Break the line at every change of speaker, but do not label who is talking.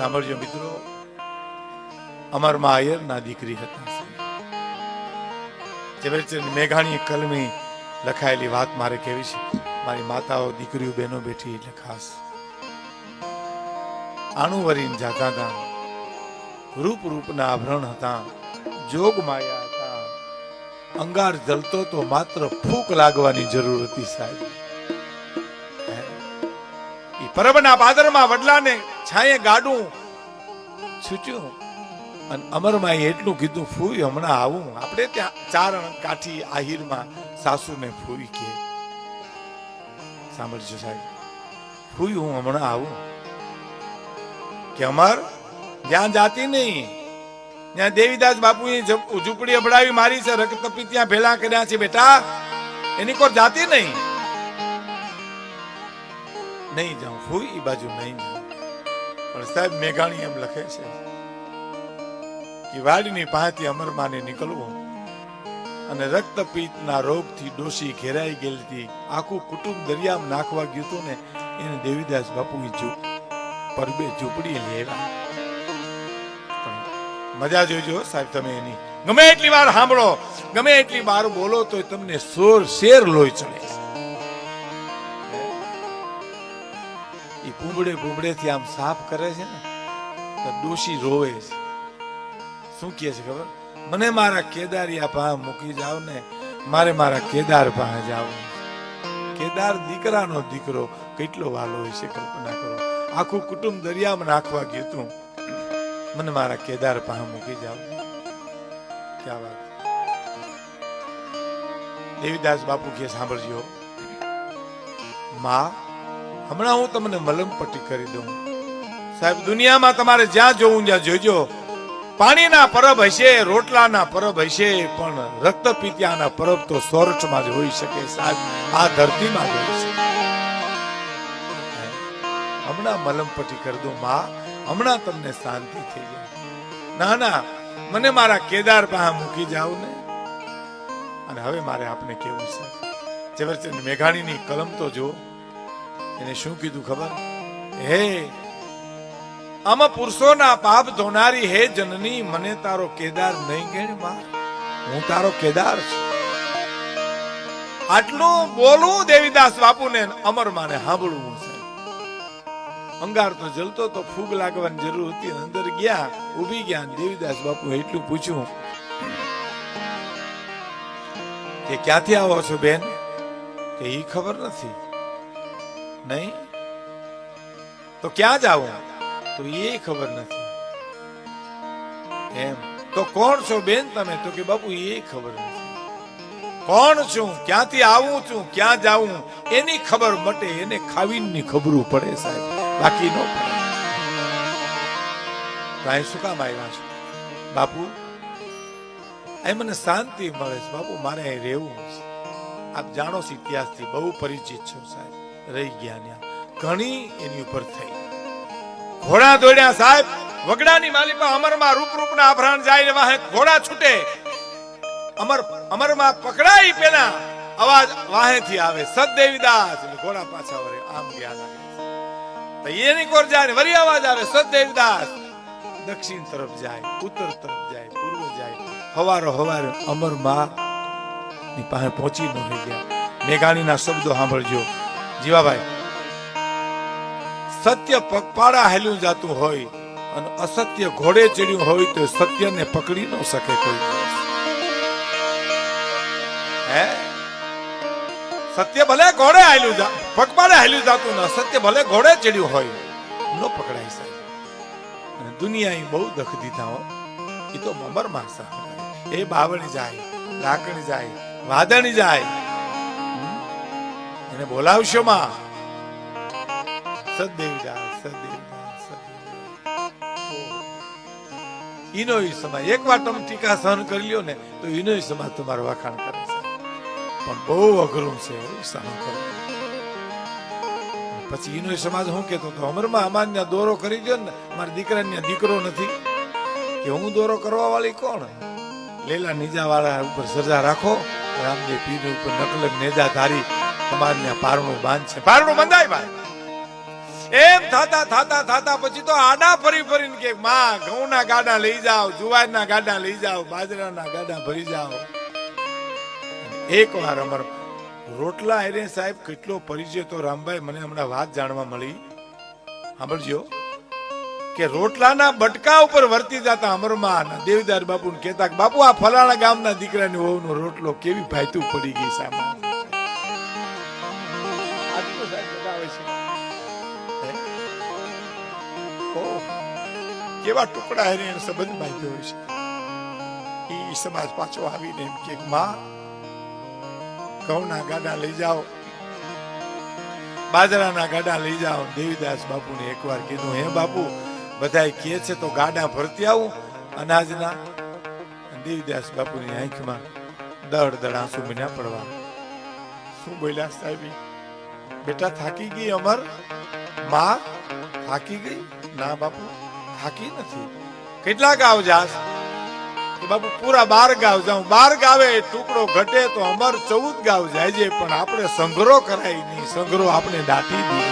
સાંભળજો મિત્રો. અમરમાં આયર ના દીકરી હતા. ઝવેરચંદ મેઘાણી કલમી લખાયેલી વાત મારે કેવી છે? મારી માતાઓ, દીકરીઓ, બહેનો બેઠી એટલે ખાસ. આણું જાતા હતા રૂપ રૂપના આભરણ હતા, જોગ માયા હતા. અંગાર જલતો તો માત્ર ફૂક લાગવાની જરૂર હતી સાહેબ. પરબના પાદરમાં વડલાને છાંયે ગાડું છૂટ્યું અને અમરમાં એટલું કીધું, ફૂઈ, હમણાં આવું. આપણે ત્યાં ચારણ કાઠી આહિરમાં સાસુને ફૂઈ કે. સાંભળજો સાહેબ, ફૂઈ, હું હમણાં આવું. કે અમર, જ્યાં જાતી નહીં. ત્યાં દેવીદાસ બાપુએ ઝૂંપડી અભડાવી મારી છે રક્તપી ત્યાં ભેલા કર્યા છે બેટા. એની કોઈ જાતી નહીં. નહીં જાઉં. હું એ બાજુ નહીં પણ સાહેબ મેઘાણી એમ લખે છે કે વાડીની પાસેથી અમરમાને નીકળવું અને રક્તપીતના રોગથી ડોસી ઘેરાઈ ગયેલી આખું કુટુંબ દરિયામાં નાખવા ગયું હતું ને, એને દેવીદાસ બાપુ પરબે ઝૂંપડી લેવા મજા જોજો સાહેબ તમે એની. ગમે એટલી વાર સાંભળો, ગમે એટલી વાર બોલો તો તમને સોર શેર લોહી ચડે. એ પૂંબડે પૂંબડે થી આમ સાફ કરે છે ને, તો દોષી રોવે છે. શું કહે છે ખબર? મને મારા કેદારિયા પાસે મૂકી જાવ ને, મારે મારા કેદાર પાસે જાવ કેદાર દીકરાનો દીકરો કેટલો વાલો હોય છે, કલ્પના કરો. આખું કુટુંબ દરિયામાં નાખવા ગયું તું મને મારા કેદાર પાસે મૂકી જાવ. ક્યાં વાત? દેવીદાસ બાપુ કે સાંભળજો. માં હમણાં હું તમને મલમપટ્ટી કરી દઉં. સાહેબ, દુનિયામાં તમારે જ્યાં જોવું ત્યાં જોજો. પાણીના પરબ હશે, રોટલાના પરબ હશે, પણ રક્તપિત્યાના પરબ તો સોરઠમાં જ હોઈ શકે સાહેબ. આ ધરતીમાં જ હોઈ શકે. હમણાં મલમપટ્ટી કરી દઉં, માં. હમણાં તમને શાંતિ થઈ જાય. ના ના. મને મારા કેદાર પાસે મૂકી જાવ ને. અને હવે મારે આપને કેવું છે. ઝવેરચંદ મેઘાણીની કલમ તો જો એને શું કીધું ખબર? હે, આમ પુરુષોના પાપ ધોનારી હે જનની, મને તારો કેદાર નહીં માં હું તારો કેદાર છું. આટલું બોલું દેવીદાસ બાપુને અમર માને સાંભળવું છે. અંગાર તો જલતો તો ફૂગ લાગવાની જરૂર હતી અંદર ગયા, ઊભી ગયા દેવીદાસ બાપુ એટલું પૂછ્યું, કે ક્યાંથી આવો છો બેન? કે એ ખબર નથી. નહીં? તો ક્યાં જાવું તો એ ખબર નથી. એમ. તો કોણ છો બેન તમે? તો કે બાપુ, એ ખબર નથી. કોણ છું? ક્યાંથી આવું છું? ક્યાં જાવું એની ખબર મટે, એને ખાવીની ખબરું પડે સાહેબ. બાકી નો પડે. શું કામ આવ્યા છો? બાપુ એ મને શાંતિ મળે છે. બાપુ, મારે રહેવું છે. આપ જાણો છો ઇતિહાસથી બહુ પરિચિત છો સાહેબ. રહી ગયા ને ઘણી એની ઉપર થઈ. ઘોડા દોડ્યા સાહેબ, વગડાની માલિકા અમરમાં રૂપ રૂપના આભરણ જાય ને વાહે ઘોડા છૂટે. અમર, અમરમાં પકડાઈ પેલા અવાજ વાહેથી આવે સદદેવીદાસ ઘોડા પાછા વરે આમ ગયા લાગે એની કોર જાય વરી અવાજ આવે સદદેવીદાસ દક્ષિણ તરફ જાય, ઉત્તર તરફ જાય, પૂર્વ જાય. હવારો, હવારે અમરમાં ની પાસે પહોંચી ન ગયા. મેઘાણીના શબ્દો સાંભળજો. જીવાભાઈ, સત્ય પગપાળા હેલ્યું જાતું હોય અને અસત્ય ઘોડે ચડ્યું હોય તો સત્યને પકડી ન શકે કોઈ હે? સત્ય ભલે ઘોડે હાલ્યું જા, પગપાળે હાલ્યું જાતું ને અસત્ય ભલે ઘોડે ચડ્યું હોય, ન પકડાય શકે. અને દુનિયા બહુ દખ દીધા હો. એ તો મમર માસા એ બાવળી જાય, લાકડી જાય વાદણી જાય? એને બોલાવશો માં? સદદેવદાસ સદદેવદાસ ઈનો સમાજ. એકવાર તમે ટીકા સહન કરી લ્યો ને, તો ઈનો સમાજ તમારો વખાણ કરે છે. પણ બહુ અઘરું છે સહન કરવું. પછી ઈનો સમાજ હું કેતો તો અમરમાં અમાન્ય દોરો કરી દો ને, મારા દીકરાને દીકરો નથી. કે હું દોરો કરવા વાળી કોણ? લેલા નીજા વાળા ઉપર સજા રાખો, રામદેવ પીર ઉપર નકલ નેજા ધારી તમારે ત્યાં પારણું બાંધ છે પારણું બંધાય ભાઈ. એમ થાતા થાતા થાતા પછી તો આડા ફરી ફરીને કે, માં, ઘઉંના ગાડા લઈ જાઓ, જુવારના ગાડા લઈ જાઓ, બાજરાના ગાડા ભરી જાઓ. એક વાર અમર રોટલા હેરે સાહેબ કેટલો પરિચય તો રામભાઈ મને હમણાં વાત જાણવા મળી. સાંભળજો. કે રોટલાના બટકા ઉપર વર્તી જતા અમરમાં દેવદાર બાપુ કહેતા કે, બાપુ, આ ફલાણા ગામના દીકરાની વહુનો રોટલો કેવી ભાઈતું પડી ગઈ સામાન કેવા ટુકડા એને એને સંબંધ બાંધ્યો છે? એ સમાજ પાછો આવીને એમ કે, માં, ઘઉંના ગાડા લઈ જાઓ. બાજરાના ગાડા લઈ જાઓ. દેવીદાસ બાપુને એકવાર કીધું, હે બાપુ, બધાય કહે છે તો ગાડા ભરતી આવું. અનાજના દેવીદાસ બાપુની આંખમાં દળ દળ આંસુ મીના પડવા. શું બોલ્યા સાહેબી? બેટા થાકી ગઈ અમર? માં થાકી ગઈ? ના બાપુ, થાકી નથી. કેટલા ગાવ જાસ બાપુ પૂરા બાર ગાવ જાઉં. બાર ગાવે, ટુકડો ઘટે તો અમર ચૌદ ગાવ જાય છે, પણ આપણે સંગ્રહ કરાય નહીં. સંગ્રહ આપણે દાટી દઈએ